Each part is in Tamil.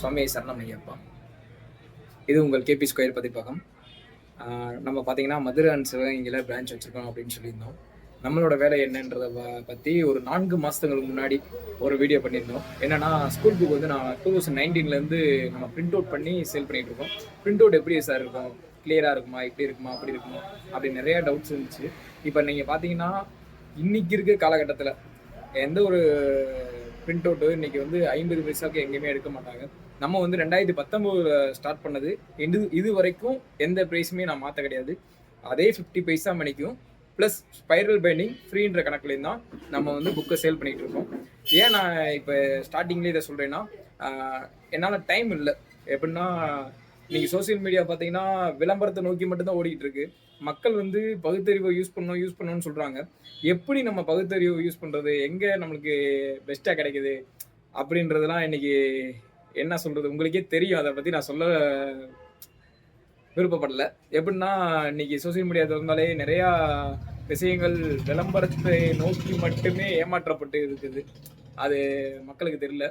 சுவாமி சரணம் ஐயப்பா. இது உங்கள் கேபி ஸ்கொயர் பதிப்பகம். நம்ம பார்த்தீங்கன்னா மதுரை அண்ட் சிவகங்கையில் பிரான்ச் வச்சுருக்கோம் அப்படின்னு சொல்லியிருந்தோம். நம்மளோட வேலை என்னன்றதை பற்றி ஒரு நான்கு மாதங்களுக்கு முன்னாடி ஒரு வீடியோ பண்ணியிருந்தோம். என்னன்னா ஸ்கூல் புக் வந்து நான் டூ தௌசண்ட் நைன்டீன்லேருந்து நம்ம பிரிண்ட் அவுட் பண்ணி சேல் பண்ணிட்டு இருக்கோம். பிரிண்ட் அவுட் எப்படி சார் இருக்கும்? கிளியராக இருக்குமா? இப்படி இருக்குமா? அப்படி இருக்குமா? அப்படி நிறைய டவுட்ஸ் இருந்துச்சு. இப்போ நீங்கள் பார்த்தீங்கன்னா இன்னைக்கு இருக்க காலகட்டத்தில் எந்த ஒரு பிரிண்ட் அவுட்டு இன்னைக்கு வந்து ஐம்பது பைசாவுக்கு எங்கேயுமே எடுக்க மாட்டாங்க. நம்ம வந்து ரெண்டாயிரத்தி பத்தொம்போதுல ஸ்டார்ட் பண்ணது. இது இது வரைக்கும் எந்த ப்ரைஸுமே நான் மாற்ற கிடையாது. அதே ஃபிஃப்டி பைசா மணிக்கும். ப்ளஸ் ஸ்பைரல் பைண்டிங் ஃப்ரீன்ற கணக்குலேயும் தான் நம்ம வந்து புக்கை சேல் பண்ணிகிட்டு இருக்கோம். ஏன் நான் இப்போ ஸ்டார்டிங்லேயே இதை சொல்கிறேன்னா என்னால் டைம் இல்லை. எப்படின்னா நீங்கள் சோஷியல் மீடியா பார்த்தீங்கன்னா விளம்பரத்தை நோக்கி மட்டும்தான் ஓடிக்கிட்டு இருக்கு. மக்கள் வந்து பகுத்தறிவை யூஸ் பண்ணணும் யூஸ் பண்ணணும்னு சொல்கிறாங்க எப்படி நம்ம பகுத்தறிவை யூஸ் பண்ணுறது எங்கே நம்மளுக்கு பெஸ்ட்டாக கிடைக்குது? அப்படின்றதெல்லாம் இன்னைக்கு என்ன சொல்கிறது உங்களுக்கே தெரியும். அதை பற்றி நான் சொல்ல விருப்பப்படல. எப்படின்னா இன்னைக்கு சோஷியல் மீடியா திறந்தாலே நிறையா விஷயங்கள் விளம்பரத்தை நோக்கி மட்டுமே ஏமாற்றப்பட்டு இருக்குது. அது மக்களுக்கு தெரியல.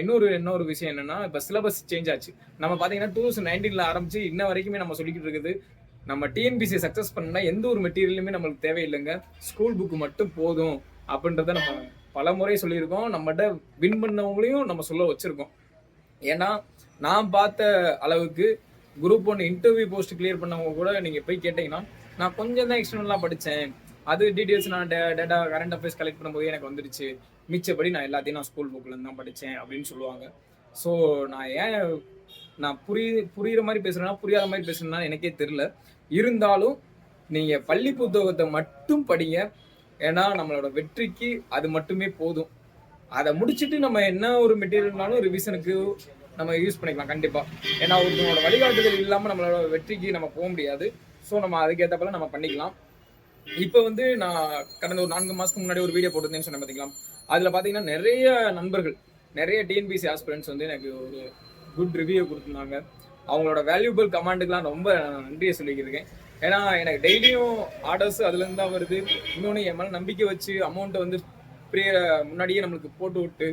இன்னொரு இன்னொரு விஷயம் என்னன்னா இப்போ சிலபஸ் சேஞ்ச் ஆச்சு. நம்ம பார்த்தீங்கன்னா டூ தௌசண்ட் நைன்டீனில் ஆரம்பிச்சு இன்ன வரைக்குமே நம்ம சொல்லிக்கிட்டு இருக்குது. நம்ம டிஎன்பிசி சக்ஸஸ் பண்ணால் எந்த ஒரு மெட்டீரியலுமே நம்மளுக்கு தேவையில்லைங்க. ஸ்கூல் புக்கு மட்டும் போதும். அப்படின்றத நம்ம பல முறை சொல்லியிருக்கோம். நம்மகிட்ட வின் பண்ணவங்களையும் நம்ம சொல்ல வச்சுருக்கோம். ஏன்னா நான் பார்த்த அளவுக்கு group one interview post clear பண்ணவங்க கூட நீங்கள் போய் கேட்டிங்கன்னா நான் கொஞ்சம் தான் எக்ஸ்டர்னலாக படித்தேன் அது டீட்டெயில்ஸ் நான் டேட்டா கரண்ட் அஃபேர்ஸ் கலெக்ட் பண்ணும்போது எனக்கு வந்துருச்சு. மிச்சப்படி நான் எல்லாத்தையும் நான் ஸ்கூல் புக்கில் தான் படித்தேன் அப்படின்னு சொல்லுவாங்க. ஸோ நான் ஏன் நான் புரிய புரியுற மாதிரி பேசுகிறேன்னா புரியாத மாதிரி பேசுகிறேன்னா எனக்கே தெரில இருந்தாலும் நீங்கள் பள்ளி புத்தகத்தை மட்டும் படிங்க. ஏன்னா நம்மளோட வெற்றிக்கு அது மட்டுமே போதும். அதை முடிச்சுட்டு நம்ம என்ன ஒரு மெட்டீரியல்னாலும் ரிவிஷனுக்கு நம்ம யூஸ் பண்ணிக்கலாம் கண்டிப்பாக ஏன்னா ஒருத்தனோட வழிகாட்டுதல் இல்லாமல் நம்மளோட வெற்றிக்கு நம்ம போக முடியாது. ஸோ நம்ம அதுக்கேற்றப்பல நம்ம பண்ணிக்கலாம். இப்போ வந்து நான் கடந்த ஒரு நான்கு மாதத்துக்கு முன்னாடி ஒரு வீடியோ போட்டிருந்தேன்னு சொன்னேன் பார்த்தீங்களா அதில் பார்த்தீங்கன்னா நிறைய நண்பர்கள் நிறைய டிஎன்பிசி ஆஸ்பிரண்ட்ஸ் வந்து எனக்கு ஒரு குட் ரிவ்யூ கொடுத்துருந்தாங்க. அவங்களோட வேல்யூபிள் கமாண்டுக்கெலாம் ரொம்ப நான் நன்றியை சொல்லிக்கிருக்கேன் ஏன்னா எனக்கு டெய்லியும் ஆர்டர்ஸ் அதுலேருந்து தான் வருது. இன்னொன்று என் மேலே நம்பிக்கை வச்சு அமௌண்ட்டை வந்து ப்ரே முன்னாடியே நம்மளுக்கு போட்டு விட்டு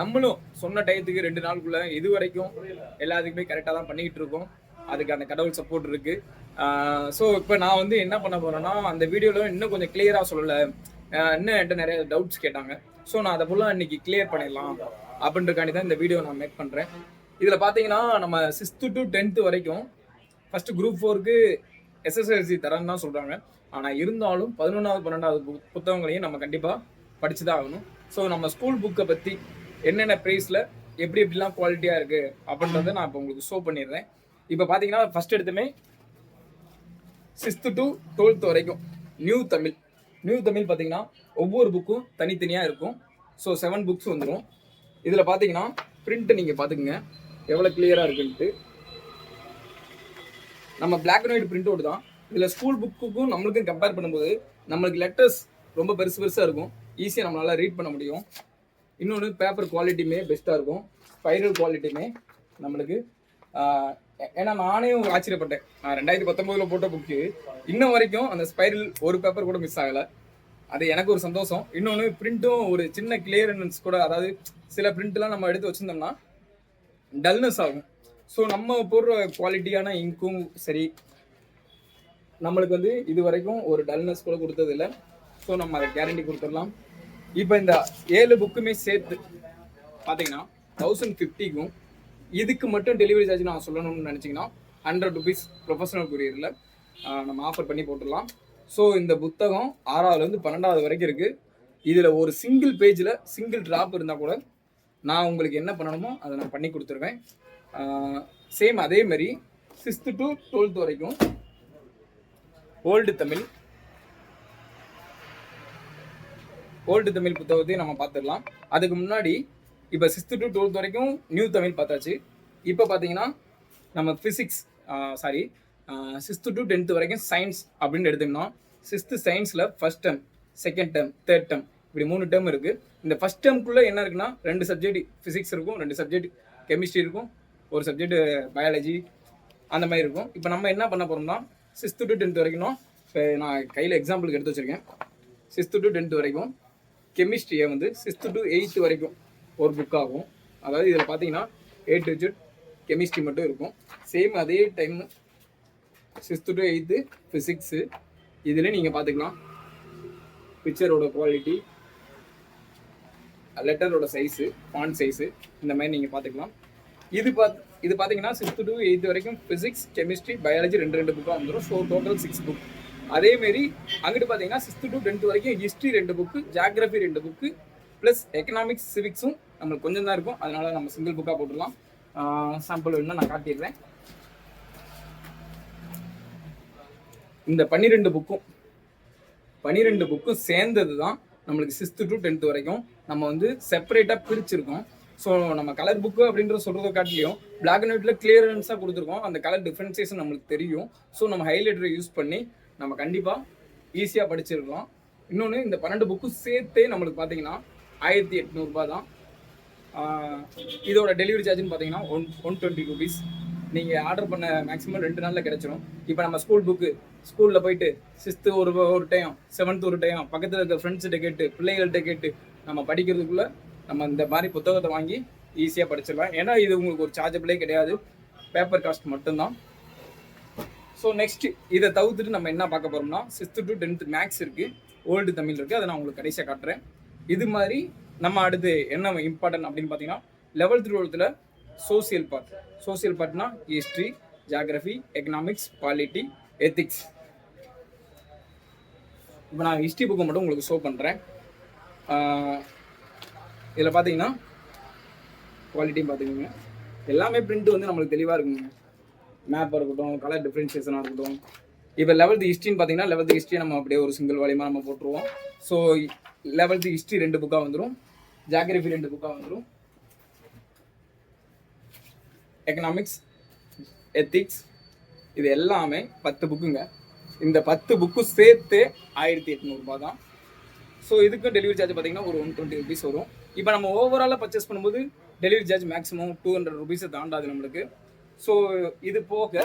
நம்மளும் சொன்ன டயத்துக்கு ரெண்டு நாளுக்குள்ள இது வரைக்கும் எல்லாத்துக்குமே கரெக்டாக தான் பண்ணிக்கிட்டு இருக்கோம். அதுக்கு அந்த கடவுள் சப்போர்ட் இருக்கு. ஸோ இப்போ நான் வந்து என்ன பண்ண போறேன்னா அந்த வீடியோவில் இன்னும் கொஞ்சம் கிளியராக சொல்லலை. இன்னும் என்கிட்ட நிறைய டவுட்ஸ் கேட்டாங்க. ஸோ நான் அதை ஃபுல்லாக இன்னைக்கு கிளியர் பண்ணிடலாம் அப்படின்றக்காண்டி தான் இந்த வீடியோ நான் மேக் பண்ணுறேன் இதில் பார்த்தீங்கன்னா நம்ம சிக்ஸ்த்து டு டென்த்து வரைக்கும் ஃபர்ஸ்ட் குரூப் ஃபோருக்கு எஸ்எஸ்எல்சி தரேன்னு தான் சொல்கிறாங்க ஆனால் இருந்தாலும் பதினொன்றாவது பன்னெண்டாவது புக் புத்தகங்களையும் நம்ம கண்டிப்பாக படித்து தான் ஆகணும். ஸோ நம்ம ஸ்கூல் புக்கை பற்றி என்னென்ன ப்ரைஸில் எப்படி எப்படிலாம் குவாலிட்டியாக இருக்குது அப்படின்றத நான் இப்போ உங்களுக்கு ஷோ பண்ணிடுறேன். இப்போ பார்த்தீங்கன்னா ஃபர்ஸ்ட் எடுத்துமே சிக்ஸ்த்து டு டுவெல்த் வரைக்கும் நியூ தமிழ். நியூ தமிழ் பார்த்தீங்கன்னா ஒவ்வொரு புக்கும் தனித்தனியாக இருக்கும். ஸோ செவன் புக்ஸ் வந்துடும் இதில் பார்த்தீங்கன்னா பிரிண்ட்டை நீங்கள் பார்த்துக்குங்க எவ்வளோ கிளியராக இருக்குன்ட்டு. நம்ம black and white print out தான் இதில் ஸ்கூல் புக்குக்கும் நம்மளுக்கும் கம்பேர் பண்ணும்போது நம்மளுக்கு லெட்டர்ஸ் ரொம்ப பெருசு பெருசாக இருக்கும். ஈஸியாக நம்மளால் ரீட் பண்ண முடியும். இன்னொன்று பேப்பர் குவாலிட்டியுமே பெஸ்ட்டாக இருக்கும். ஸ்பைரல் குவாலிட்டியுமே நம்மளுக்கு ஏன்னா நானே ஒரு ஆச்சரியப்பட்டேன். நான் ரெண்டாயிரத்தி பத்தொம்போதில் போட்ட புக்கு இன்னும் வரைக்கும் அந்த ஸ்பைரல் ஒரு பேப்பர் கூட மிஸ் ஆகலை. அது எனக்கு ஒரு சந்தோஷம். இன்னொன்று பிரிண்ட்டும் ஒரு சின்ன கிளியரன்ஸ் கூட அதாவது சில பிரிண்ட்லாம் நம்ம எடுத்து வச்சிருந்தோம்னா டல்னஸ் ஆகும். ஸோ நம்ம போடுற குவாலிட்டியான இங்க்கும் சரி நம்மளுக்கு வந்து இது வரைக்கும் ஒரு டல்னஸ் கூட கொடுத்தது இல்லை ஸோ நம்ம அதை கேரண்டி கொடுத்துடலாம். இப்போ இந்த ஏழு புக்குமே சேர்த்து பார்த்தீங்கன்னா தௌசண்ட் ஃபிஃப்டிக்கும் இதுக்கு மட்டும் டெலிவரி சார்ஜ் நான் சொல்லணும்னு நினச்சிங்கன்னா ஹண்ட்ரட் ருபீஸ் ப்ரொஃபஷனல் கொரியரில் நம்ம ஆஃபர் பண்ணி போட்டுடலாம். ஸோ இந்த புத்தகம் ஆறாவதுலேருந்து பன்னெண்டாவது வரைக்கும் இருக்குது இதில் ஒரு சிங்கிள் பேஜில் சிங்கிள் ட்ராப் இருந்தால் கூட நான் உங்களுக்கு என்ன பண்ணணுமோ அதை நான் பண்ணி கொடுத்துருவேன். சேம் அதே மாதிரி சிக்ஸ்த்து டு டுவெல்த் வரைக்கும் ஓல்டு தமிழ் ஓல்டு தமிழ் புத்தகத்தையும் நம்ம பார்த்துடலாம். அதுக்கு முன்னாடி இப்போ சிக்ஸ்த்து டு டுவெல்த் வரைக்கும் நியூ தமிழ் பார்த்தாச்சு. இப்போ பார்த்தீங்கன்னா நம்ம physics sorry sixth to tenth வரைக்கும் சயின்ஸ் அப்படின்னு எடுத்தோம்னா சிக்ஸ்த்து சயின்ஸில் first term second term third term இப்படி மூணு டேம் இருக்குது இந்த ஃபஸ்ட் டேர்ம்குள்ளே என்ன இருக்குன்னா ரெண்டு சப்ஜெக்ட் ஃபிசிக்ஸ் இருக்கும் ரெண்டு சப்ஜெக்ட் கெமிஸ்ட்ரி இருக்கும் ஒரு சப்ஜெக்ட் பயாலஜி அந்த மாதிரி இருக்கும். இப்போ நம்ம என்ன பண்ண போகிறோம்னா சிக்ஸ்த்து டு டென்த் வரைக்கும் இப்போ நான் கையில் எக்ஸாம்பிளுக்கு எடுத்து வச்சுருக்கேன். சிக்ஸ்த்து டு டென்த் வரைக்கும் கெமிஸ்ட்ரியை வந்து சிக்ஸ்த்து டு எயித்து வரைக்கும் ஒரு புக் ஆகும். அதாவது இதில் பார்த்தீங்கன்னா ஏ டு ஜெட் கெமிஸ்ட்ரி மட்டும் இருக்கும். சேம் அதே time sixth to eighth physics இதில் நீங்கள் பார்த்துக்கலாம் பிக்சரோட குவாலிட்டி லெட்டரோட சைஸு ஃபாண்ட் சைஸு இந்த மாதிரி நீங்கள் பார்த்துக்கலாம் இது பார்த்து இது பார்த்தீங்கன்னா சிக்ஸ்த்து டு எயித்து வரைக்கும் ஃபிசிக்ஸ் கெமிஸ்ட்ரி பயாலஜி ரெண்டு ரெண்டு புக்காக வந்துடும் ஸோ டோட்டல் சிக்ஸ் புக் அதேமாரி அங்கிட்டு பார்த்தீங்கன்னா சிக்ஸ்த்து டு டென்த் வரைக்கும் ஹிஸ்ட்ரி ரெண்டு புக்கு ஜாகிரபி ரெண்டு புக்கு ப்ளஸ் எக்கனாமிக்ஸ் சிவிக்ஸும் நம்மளுக்கு கொஞ்சம் தான் இருக்கும். அதனால நம்ம சிங்கிள் புக்காக போட்டுடலாம். சாம்பிள் வேணும்னா நான் காட்டிடுறேன். இந்த பன்னிரெண்டு புக்கும் பன்னிரெண்டு புக்கும் சேர்ந்தது தான் நம்மளுக்கு சிக்ஸ்த்து டு டென்த் வரைக்கும் நம்ம வந்து செப்பரேட்டாக பிரிச்சிருக்கோம். ஸோ நம்ம கலர் புக்கு அப்படின்ற சொல்கிறத காட்டிலையும் பிளாக் அண்ட் ஒயிட்டில் கிளியரன்ஸாக கொடுத்துருக்கோம். அந்த கலர் டிஃப்ரென்சேஷன் நம்மளுக்கு தெரியும். ஸோ நம்ம ஹைலைட்டரை யூஸ் பண்ணி நம்ம கண்டிப்பாக ஈஸியாக படிச்சிருக்கலாம் இன்னொன்று இந்த பன்னெண்டு புக்கும் சேர்த்தே நம்மளுக்கு பார்த்தீங்கன்னா ஆயிரத்தி எட்நூறுபா தான். இதோட டெலிவரி சார்ஜ்னு பார்த்தீங்கன்னா ஒன் ஒன் டுவெண்ட்டி ருபீஸ் நீங்கள் ஆர்டர் பண்ண மேக்ஸிமம் ரெண்டு நாளில் கிடச்சிரும். இப்போ நம்ம ஸ்கூல் புக்கு ஸ்கூலில் போயிட்டு சிக்ஸ்த்து ஒரு ஒரு டைம் செவன்த் ஒரு டைம் பக்கத்தில் இருக்க ஃப்ரெண்ட்ஸ்கிட்ட கேட்டு பிள்ளைகள்கிட்ட கேட்டு நம்ம படிக்கிறதுக்குள்ளே நம்ம இந்த மாதிரி புத்தகத்தை வாங்கி ஈஸியாக படிச்சிடலாம். ஏன்னா இது உங்களுக்கு ஒரு சார்ஜபிளே கிடையாது. பேப்பர் காஸ்ட் மட்டும்தான். ஸோ நெக்ஸ்ட் இதை தவிர்த்துட்டு நம்ம என்ன பார்க்க போறோம்னா சிக்ஸ்த்து டு டென்த்து மேக்ஸ் இருக்கு. ஓல்டு தமிழ் இருக்கு. அதை நான் உங்களுக்கு கடைசியாக காட்டுறேன். இது மாதிரி நம்ம அடுத்து என்ன இம்பார்ட்டன்ட் அப்படின்னு பார்த்தீங்கன்னா லெவல்த் டுவெல்த்தில் social part social பார்ட்னா history geography economics polity ethics இப்போ நான் ஹிஸ்ட்ரி புக்கை மட்டும் உங்களுக்கு ஷோ பண்ணுறேன் இதில் பார்த்தீங்கன்னா குவாலிட்டியும் பார்த்துக்கோங்க. எல்லாமே பிரிண்ட் வந்து நம்மளுக்கு தெளிவாக இருக்குங்க. மேப்பாக இருக்கட்டும் கலர் டிஃப்ரென்ஷியேஷனாக இருக்கட்டும். இப்போ லெவல்த்து ஹிஸ்ட்ரின்னு பார்த்தீங்கன்னா லெவல்த்து ஹிஸ்ட்ரி நம்ம அப்படியே ஒரு சிங்கிள் வாலியமாக நம்ம போட்டுருவோம். ஸோ லெவல்த்து ஹிஸ்ட்ரி ரெண்டு புக்காக வந்துடும் ஜாகிரபி ரெண்டு புக்காக வந்துடும் எக்கனாமிக்ஸ் எத்திக்ஸ் இது எல்லாமே பத்து புக்குங்க இந்த பத்து புக்கு சேர்த்து ஆயிரத்தி எட்நூறுபா தான். ஸோ இதுக்கும் டெலிவரி சார்ஜ் பார்த்தீங்கன்னா ஒரு ஒன் டுவெண்ட்டி ருபீஸ் வரும். இப்போ நம்ம ஓவராலாக பர்ச்சேஸ் பண்ணும்போது delivery charge maximum two hundred ருபீஸை தாண்டாது நம்மளுக்கு. ஸோ இது போக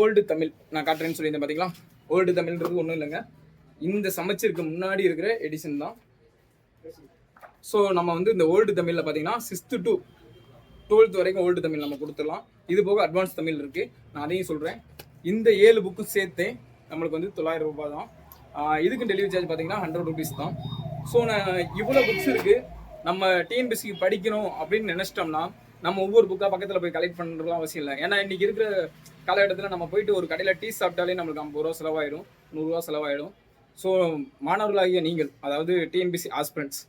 ஓல்டு தமிழ். நான் காட்டுறேன்னு சொல்லியிருந்தேன் பார்த்தீங்களா ஓல்டு தமிழ்ன்றது ஒன்றும் இல்லைங்க. இந்த சமைச்சிருக்கு முன்னாடி இருக்கிற எடிஷன் தான். ஸோ நம்ம வந்து இந்த ஓல்டு தமிழில் பார்த்தீங்கன்னா சிக்ஸ்த்து டு டுவெல்த் வரைக்கும் ஓல்டு தமிழ் நம்ம கொடுத்துடலாம். இது போக அட்வான்ஸ் தமிழ் இருக்குது நான் அதையும் சொல்கிறேன் இந்த ஏழு புக்கும் சேர்த்தே நம்மளுக்கு வந்து தொள்ளாயிரம் ரூபாய் தான். இதுக்கு டெலிவரி சார்ஜ் பார்த்தீங்கன்னா ஹண்ட்ரட் ருபீஸ் தான். ஸோ நான் இவ்வளோ புக்ஸ் இருக்குது நம்ம டிஎன்பிசிக்கு படிக்கணும் அப்படின்னு நினச்சிட்டோம்னா நம்ம ஒவ்வொரு புக்காக பக்கத்தில் போய் கலெக்ட் பண்ணுறதுலாம் அவசியம் இல்லை. ஏன்னா இன்றைக்கி இருக்கிற காலகட்டத்தில் நம்ம போயிட்டு ஒரு கடையில் டீ சாப்பிட்டாலே நம்மளுக்கு ஐம்பது ரூபா செலவாயிடும் நூறுரூவா செலவாயிடும். ஸோ மாணவர்களாகிய நீங்கள் அதாவது டிஎன்பிசி ஆஸ்பிரண்ட்ஸ்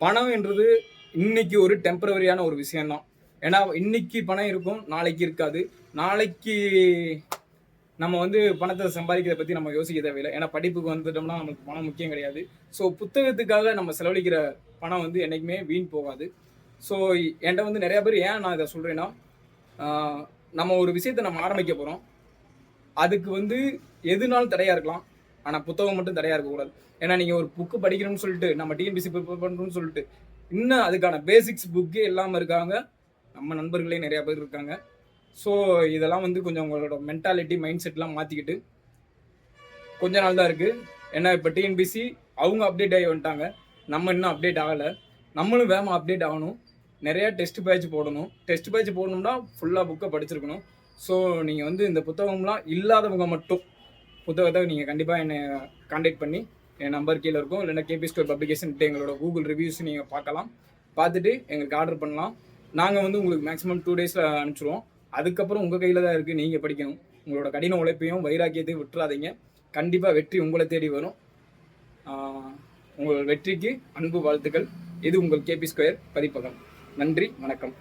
பணம் என்றது இன்னைக்கு ஒரு டெம்பரவரியான ஒரு விஷயம்தான். ஏன்னா இன்னைக்கு பணம் இருக்கும் நாளைக்கு இருக்காது. நாளைக்கு நம்ம வந்து பணத்தை சம்பாதிக்கிறத பற்றி நம்ம யோசிக்க தேவையில்லை. ஏன்னா படிப்புக்கு வந்துட்டோம்னா நமக்கு பணம் முக்கியம் கிடையாது. ஸோ புத்தகத்துக்காக நம்ம செலவழிக்கிற பணம் வந்து என்றைக்குமே வீண் போகாது. ஸோ என்கிட்ட வந்து நிறையா பேர் ஏன் நான் இதை சொல்கிறேன்னா நம்ம ஒரு விஷயத்தை நம்ம ஆரம்பிக்க போகிறோம் அதுக்கு வந்து எதுனாலும் தடையாக இருக்கலாம். ஆனால் புத்தகம் மட்டும் தடையாக இருக்கக்கூடாது. ஏன்னா நீங்கள் ஒரு புக்கு படிக்கணும்னு சொல்லிட்டு நம்ம டிஎன்பிசி ப்ரிப்பேர் பண்ணணும்னு சொல்லிட்டு இன்னும் அதுக்கான பேசிக்ஸ் புக்கே இல்லாமல் இருக்காங்க. நம்ம நண்பர்களே நிறையா பேர் இருக்காங்க. ஸோ இதெல்லாம் வந்து கொஞ்சம் உங்களோட மென்டாலிட்டி மைண்ட் செட்லாம் மாற்றிக்கிட்டு கொஞ்ச நாள் தான் இருக்குது ஏன்னா இப்போ டிஎன்பிசி அவங்க அப்டேட் ஆகி வந்துட்டாங்க. நம்ம இன்னும் அப்டேட் ஆகலை. நம்மளும் வேகமாக அப்டேட் ஆகணும். நிறையா டெஸ்ட் பேட்ச் போடணும். டெஸ்ட் பேட்ச் போடணும்னா ஃபுல்லாக புக்கை படிச்சிருக்கணும். ஸோ நீங்கள் வந்து இந்த புத்தகம்லாம் இல்லாதவங்க மட்டும் புத்தகத்தை நீங்கள் கண்டிப்பாக என்னை காண்டாக்ட் பண்ணி என் நம்பர் கீழே இருக்கும். இல்லைன்னா கேபி ஸ்டோர் பப்ளிகேஷன் எங்களோட கூகுள் ரிவ்யூஸ் நீங்கள் பார்க்கலாம். பார்த்துட்டு எங்களுக்கு ஆர்டர் பண்ணலாம். நாங்கள் வந்து உங்களுக்கு மேக்ஸிமம் டூ டேஸில் அனுப்பிச்சிடுவோம் அதுக்கப்புறம் உங்கள் கையில் தான் இருக்குது நீங்கள் படிக்கணும். உங்களோட கடின உழைப்பையும் வைராக்கியத்தையும் விட்டுறாதீங்க. கண்டிப்பாக வெற்றி உங்களை தேடி வரும். உங்கள் வெற்றிக்கு அன்பு வாழ்த்துக்கள். இது உங்கள் கேபி ஸ்கொயர் பதிப்பகம். நன்றி வணக்கம்.